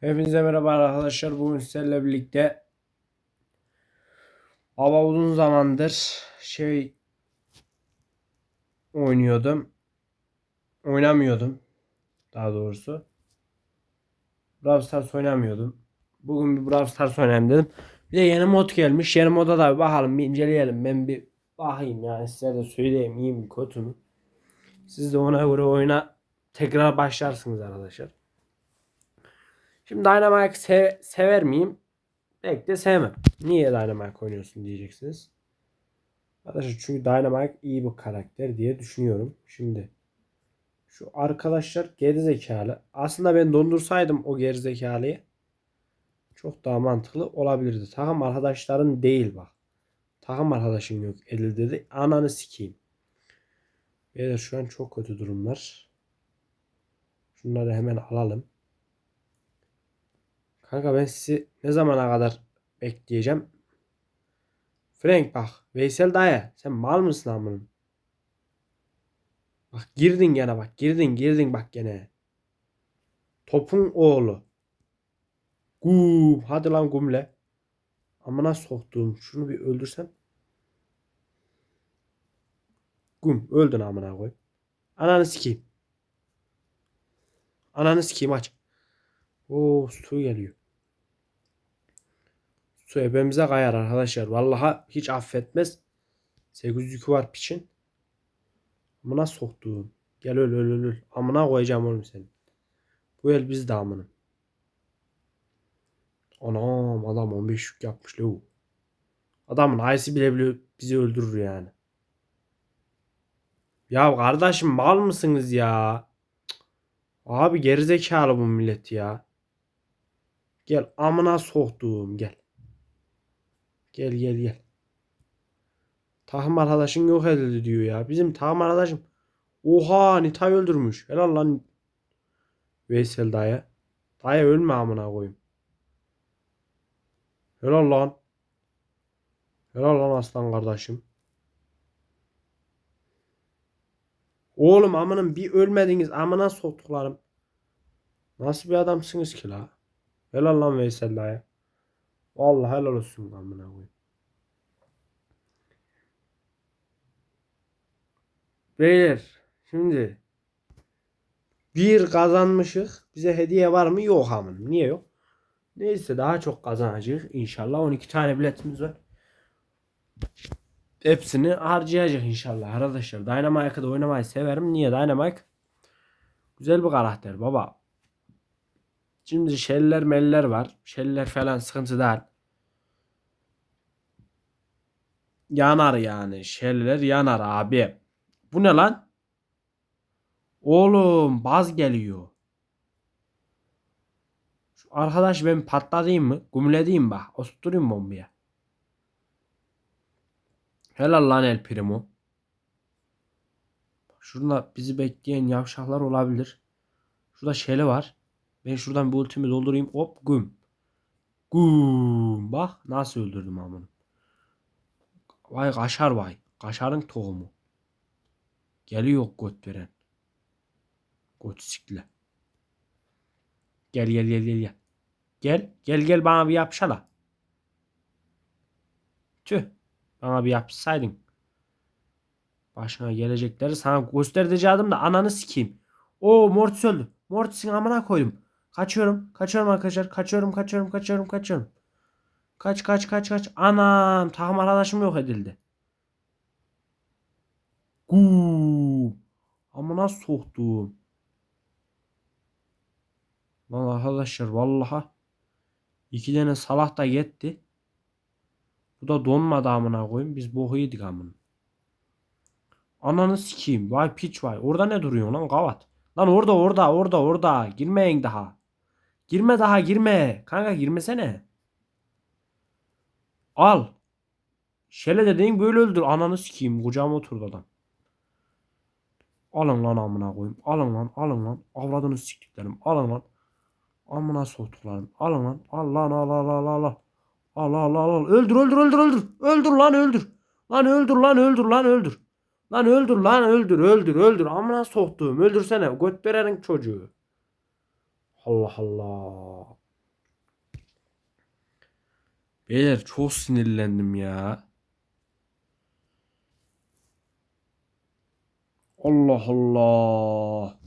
Hepinize merhaba arkadaşlar. Bugün sizlerle birlikte Baba uzun zamandır şey oynuyordum. Oynamıyordum. Daha doğrusu. Brawl Stars oynamıyordum. Bugün bir Brawl Stars oynayayım dedim. Bir de yeni mod gelmiş. Yeni moda da bir bakalım bir inceleyelim. Ben bir bakayım yani size de söyleyeyim iyi mi kötü mü. Siz de ona göre oyuna tekrar başlarsınız arkadaşlar. Şimdi Dynamite se- sever miyim? Pek de sevmem. Niye Dynamite oynuyorsun diyeceksiniz. Arkadaşlar çünkü Dynamite iyi bir karakter diye düşünüyorum. Şimdi şu arkadaşlar gerizekalı. Aslında ben dondursaydım o gerizekalıyı çok daha mantıklı olabilirdi. Takım arkadaşların değil bak. Takım arkadaşın yok Edil dedi. Ananı sikeyim. Beyler şu an çok kötü durumlar. Şunları hemen alalım. Kanka ben sizi ne zamana kadar bekleyeceğim? Frank bak. Veysel dayı. Sen mal mısın amınım? Bak girdin gene bak. Girdin girdin bak gene. Topun oğlu. Gum. Hadi lan gumle. Amına soktuğum. Şunu bir öldürsem. Gum. Öldün amına koy. Ananı sikeyim. Ananı sikeyim aç. Oo su geliyor. Su ebemize kayar arkadaşlar. Vallahi hiç affetmez. 800 yükü var piçin. Amına soktuğum. Gel öl öl öl öl. Amına koyacağım oğlum seni. Bu el bizde amının. Anam adam 15 yük yapmış lo. Adamın ayısı bile bile bizi öldürür yani. Ya kardeşim mal mısınız ya? Abi gerizekalı bu millet ya. Gel amına soktuğum gel. Gel gel gel. Tahım arkadaşın yok edildi diyor ya. Bizim tahım arkadaşım. Oha Nita'yı öldürmüş. Helal lan. Veysel dayı. Dayı ölme amına koyayım. Helal lan. Helal lan aslan kardeşim. Oğlum amının bir ölmediniz amına soktuklarım. Nasıl bir adamsınız ki la? Helal lan Veysel dayı. Vallahi helal olsun amına koyayım. Beyler şimdi bir kazanmışık. Bize hediye var mı? Yok amın. Niye yok? Neyse daha çok kazanacağız. İnşallah 12 tane biletimiz var. Hepsini harcayacak inşallah arkadaşlar. Dynamite'ı da oynamayı severim. Niye Dynamite? Güzel bir karakter baba. Şimdi şeyler meller var. Şeyler falan sıkıntı değil. Yanar yani. Şeyler yanar abi. Bu ne lan? Oğlum baz geliyor. Şu arkadaş ben patlatayım mı? Gümledeyim bak. Oturtturayım bombaya. Helal lan El Primo. Şurada bizi bekleyen yavşaklar olabilir. Şurada şeli var. Ben şuradan bir ultimi doldurayım. Hop güm. Güm. Bak nasıl öldürdüm amını. Vay kaşar vay. Kaşarın tohumu. Geliyor göt veren. Göt sikle. Gel gel gel gel gel. Gel gel gel bana bir yapşala. Tüh. Bana bir yapsaydın. Başına gelecekleri sana göstereceğim da ananı sikeyim. O Mortis öldü. Mortis'in amına koydum. Kaçıyorum. Kaçıyorum arkadaşlar. Kaçıyorum kaçıyorum kaçıyorum kaçıyorum. Kaç kaç kaç kaç. Anam takım arkadaşım yok edildi. Guu. Amına soktum. Lan arkadaşlar vallaha iki tane salah da yetti. Bu da donmadı amına koyayım. Biz boku yedik amına. Ananı sikeyim. Vay piç vay. Orada ne duruyor lan kavat? Lan orada orada orada orada. Girmeyin daha. Girme daha girme. Kanka girmesene. Al. Şele dediğin böyle öldür. Ananı sikeyim. Kucağıma oturdu adam. Alın lan amına koyayım. Alın lan alın lan. Avradını siktiklerim. Alın lan. Amına soktuklarım. Alın lan. Al lan al al al al al. Al al al. Öldür öldür öldür öldür. Öldür lan öldür. Lan öldür lan öldür lan öldür. Lan öldür lan öldür öldür öldür. Amına soktuğum öldürsene. Götberenin çocuğu. Allah Allah. Beyler çok sinirlendim ya. Allah Allah.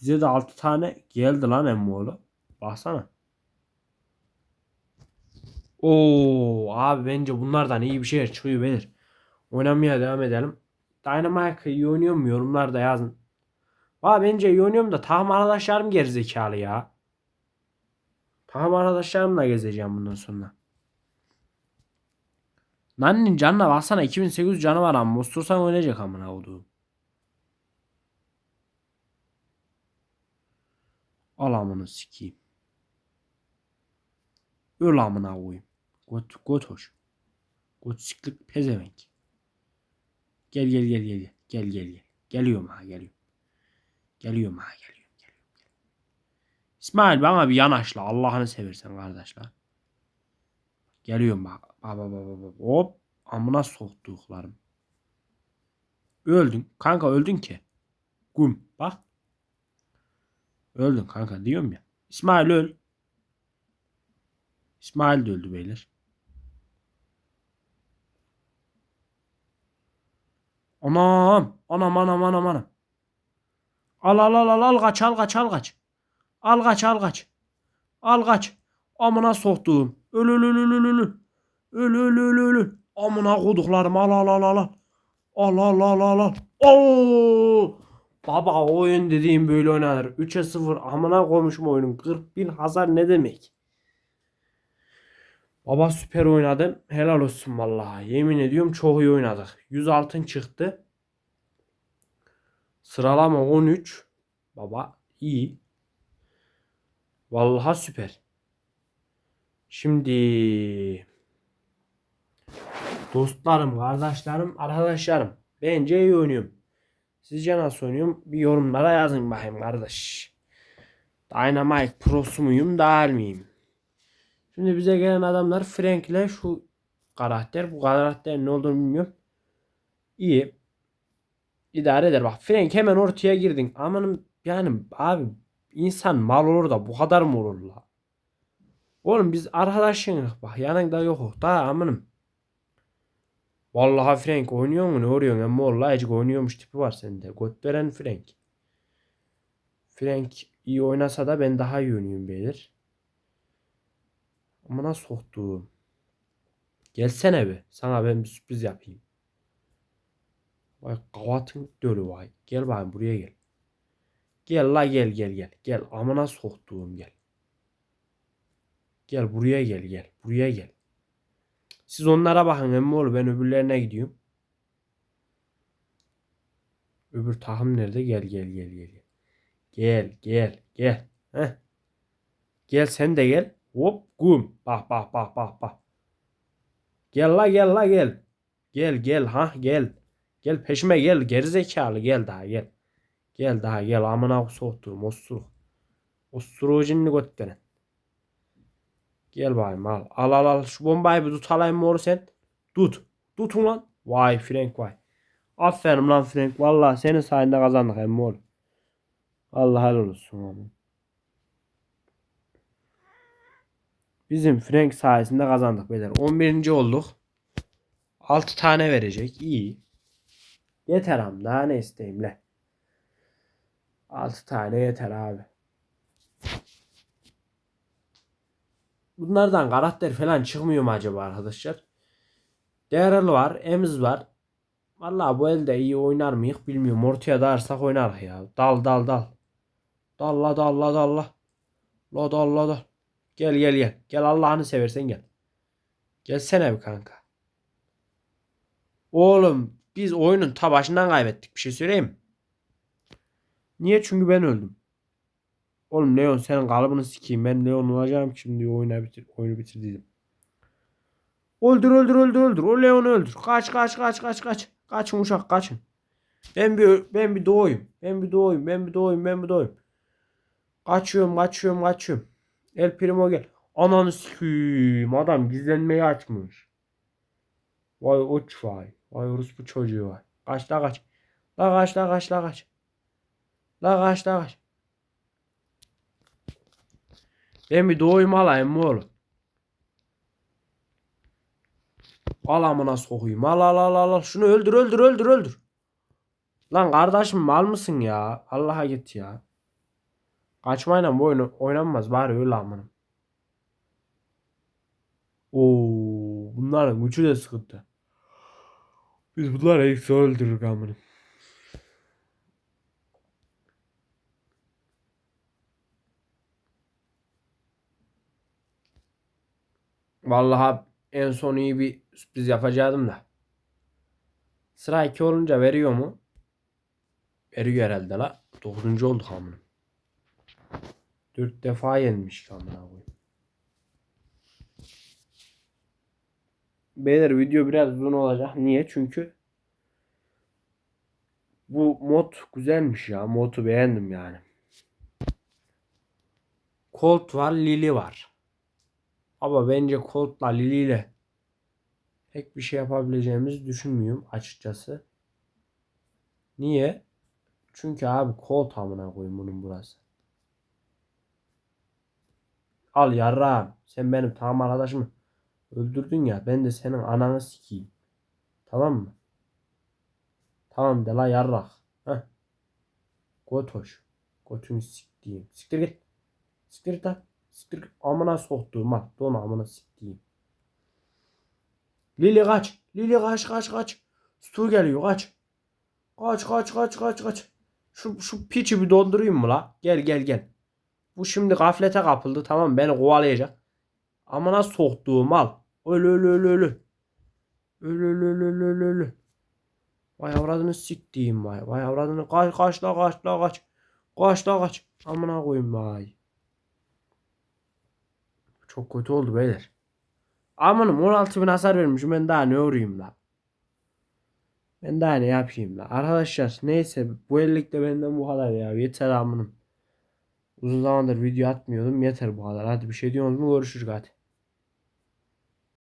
Bize de 6 tane geldi lan emmoğlu. Baksana. Oo abi bence bunlardan iyi bir şeyler çıkıyor beyler. Oynamaya devam edelim. Dynamite iyi oynuyor mu yorumlarda yazın. Valla bence iyi oynuyorum da takım arkadaşlarım gerizekalı ya. Takım arkadaşlarımla gezeceğim bundan sonra. Nannin canına baksana 2800 canı var ama Mustursan oynayacak amına olduğum. Al amını sikeyim. Öl amına koyayım. Got, got hoş. Got siklik pezevenk. Gel gel gel gel. Gel gel gel. Geliyorum ha geliyorum. Geliyorum ha geliyorum. İsmail bana bir yanaşla Allah'ını seversen kardeşler. Geliyorum bak. Bak bak bak. Hop. Amına soktuklarım. Öldün. Kanka öldün ki. Gum. Bak. Öldün kanka diyorum ya. İsmail öl. İsmail de öldü beyler. Anam. Anam anam anam anam. Al al al al al kaç al kaç al kaç. Al kaç al kaç. Al kaç. Amına soktuğum. Öl öl öl öl öl öl. Öl öl öl öl öl. Amına koduklarım al al al al al. Al al al al. Oo! Baba oyun dediğim böyle oynanır. 3'e 0 amına koymuşum oyunun. 40 bin hasar ne demek? Baba süper oynadım. Helal olsun vallahi. Yemin ediyorum çok iyi oynadık. 100 altın çıktı. Sıralama 13. Baba iyi. Vallahi süper. Şimdi dostlarım, kardeşlerim, arkadaşlarım bence iyi oynuyorum. Sizce nasıl oynuyorum? Bir yorumlara yazın bakayım kardeş. Dynamite Pro'su muyum, değil miyim? Şimdi bize gelen adamlar Frank ile şu karakter. Bu karakter ne olduğunu bilmiyorum. İyi. İdare eder. Bak Frank hemen ortaya girdin. Amanım yani abi insan mal olur da bu kadar mı olur la? Oğlum biz arkadaşınız bak yanında yok da amanım. Vallahi Frank oynuyor mu ne oynuyorsun ama vallahi hiç oynuyormuş tipi var sende. Got veren Frank. Frank iyi oynasa da ben daha iyi oynuyorum beyler. Amına soktuğum. Gelsene be. Sana ben bir sürpriz yapayım. Vay kavatın dölü vay. Gel bakayım buraya gel. Gel la gel gel gel. Gel amına soktuğum gel. Gel buraya gel gel. Buraya gel. Siz onlara bakın emmoğlu ben öbürlerine gidiyorum. Öbür takım nerede? Gel gel gel gel. Gel gel gel. Heh. Gel sen de gel. Hop gum. Bak bak bak bak bak. Gel la gel la gel. Gel gel ha gel. Gel peşime gel gerizekalı gel daha gel. Gel daha gel amına soğutturum osturuk. Osturuğu cinni götteren. Gel bakayım al. Al al al şu bombayı bir tut mı sen? Tut. Tut ulan. Vay Frank vay. Aferin lan Frank. Vallahi senin sayende kazandık emmi oğlum. Allah helal olsun oğlum. Bizim Frank sayesinde kazandık beyler. 11. olduk. 6 tane verecek. İyi. Yeter am daha ne isteyeyim le. 6 tane yeter abi. Bunlardan karakter falan çıkmıyor mu acaba arkadaşlar? Daryl var, Emiz var. Vallahi bu elde iyi oynar mıyız bilmiyorum. Ortaya darsak oynarız ya. Dal dal dal. Dalla dalla dalla. La dal la dal. Gel gel gel. Gel Allah'ını seversen gel. Gelsene bir kanka. Oğlum biz oyunun ta başından kaybettik. Bir şey söyleyeyim mi? Niye? Çünkü ben öldüm. Oğlum Leon senin kalıbını sikeyim. Ben Leon olacağım şimdi oyunu bitir, oyunu bitirdiydim. Öldür öldür öldür öldür. O Leon'u öldür. Kaç kaç kaç kaç kaç. Kaçın uşak kaçın. Ben bir ben bir doğayım. Ben bir doğayım. Ben bir doğayım. Ben bir doğayım. Kaçıyorum kaçıyorum kaçıyorum. El Primo gel. Ananı sikeyim. Adam gizlenmeyi açmış. Vay uç vay. Vay orospu çocuğu vay. Kaç la kaç. La kaç la kaç la kaç. La kaç la kaç. Ben bir doğayım alayım mı oğlum? Al amına sokayım. Al al al al. Şunu öldür öldür öldür öldür. Lan kardeşim mal mısın ya? Allah'a git ya. Kaçmayla bu oyun oynanmaz bari öyle amına. Oo, bunların gücü de sıkıntı. Biz bunları ilk öldürürük amına. Vallahi en son iyi bir sürpriz yapacaktım da. Sıra 2 olunca veriyor mu? Veriyor herhalde la. 9. olduk amına. 4 defa yenmiş amına koyayım. Beyler video biraz uzun olacak. Niye? Çünkü bu mod güzelmiş ya. Modu beğendim yani. Colt var, Lily var. Ama bence Colt'la Lily ile pek bir şey yapabileceğimizi düşünmüyorum açıkçası. Niye? Çünkü abi Colt amına koyayım bunun burası. Al yarrağım. Sen benim tamam arkadaşımı öldürdün ya. Ben de senin ananı sikeyim. Tamam mı? Tamam de la yarrak. Heh. Gotoş. Götünü siktiğim. Siktir git. Siktir git lan. Siktir. Amına soktuğum ha. Don amına siktiğim. Lili kaç. Lili kaç kaç kaç. Stu geliyor kaç. Kaç kaç kaç kaç kaç. Şu, şu piçi bir dondurayım mı la? Gel gel gel. Bu şimdi gaflete kapıldı tamam beni kovalayacak. Amına soktuğum mal. Ölü ölü ölü ölü. Ölü ölü ölü ölü ölü ölü. Vay avradını siktiğim vay. Vay avradını kaç kaç la kaç la kaç. Kaç la kaç. Amına koyayım vay. Çok kötü oldu beyler. Amanım 16 bin hasar vermişim ben daha ne uğrayayım la. Ben daha ne yapayım la. Arkadaşlar neyse bu ellikte benden bu kadar ya. Yeter amınım. Uzun zamandır video atmıyordum. Yeter bu kadar. Hadi bir şey diyorsunuz mu? Görüşürüz hadi.